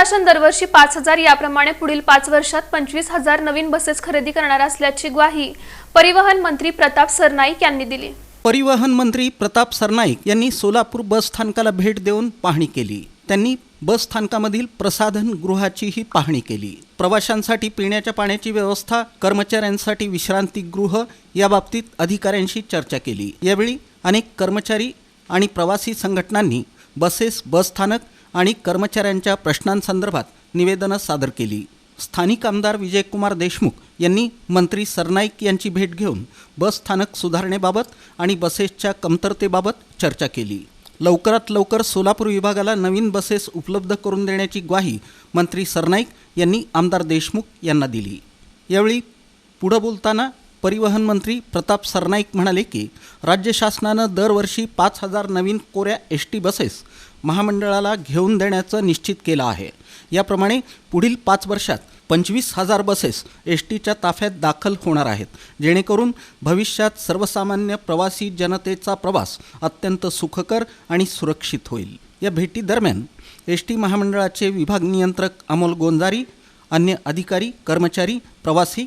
शासन दरवर्षी पाच हजार याप्रमाणे पुढील पाच वर्षात पंचवीस हजार नवीन बसेस खरेदी करणार असल्याची ग्वाही परिवहन मंत्री प्रताप सरनाईक यांनी दिली. परिवहन मंत्री प्रताप सरनाईक यांनी सोलापूर बस स्थानकाला भेट देऊन पाहणी केली. त्यांनी बस स्थानकामधील प्रसाधन गृहाचीही पाहणी केली. प्रवाशांसाठी पिण्याच्या पाण्याची व्यवस्था कर्मचाऱ्यांसाठी विश्रांतीगृह याबाबतीत अधिकाऱ्यांशी चर्चा केली. यावेळी अनेक कर्मचारी आणि प्रवासी संघटनांनी बसेस बसस्थानक आणि कर्मचाऱ्यांच्या प्रश्नांसंदर्भात निवेदनं सादर केली. स्थानिक आमदार विजयकुमार देशमुख यांनी मंत्री सरनाईक यांची भेट घेऊन बस स्थानक सुधारणेबाबत आणि बसेसच्या कमतरतेबाबत चर्चा केली. लवकरात लवकर सोलापूर विभागाला नवीन बसेस उपलब्ध करून देण्याची ग्वाही मंत्री सरनाईक यांनी आमदार देशमुख यांना दिली. यावेळी पुढं बोलताना परिवहन मंत्री प्रताप सरनाईक म्हणाले की राज्य शासनानं दरवर्षी पाच हजार नवीन कोऱ्या एस टी बसेस महामंडळाला घेऊन देण्याचं निश्चित केलं आहे. याप्रमाणे पुढील पाच वर्षात पंचवीस हजार बसेस एस टीच्या ताफ्यात दाखल होणार आहेत जेणेकरून भविष्यात सर्वसामान्य प्रवासी जनतेचा प्रवास अत्यंत सुखकर आणि सुरक्षित होईल. या भेटीदरम्यान एस टी महामंडळाचे विभाग नियंत्रक अमोल गोंजारी अन्य अधिकारी कर्मचारी प्रवासी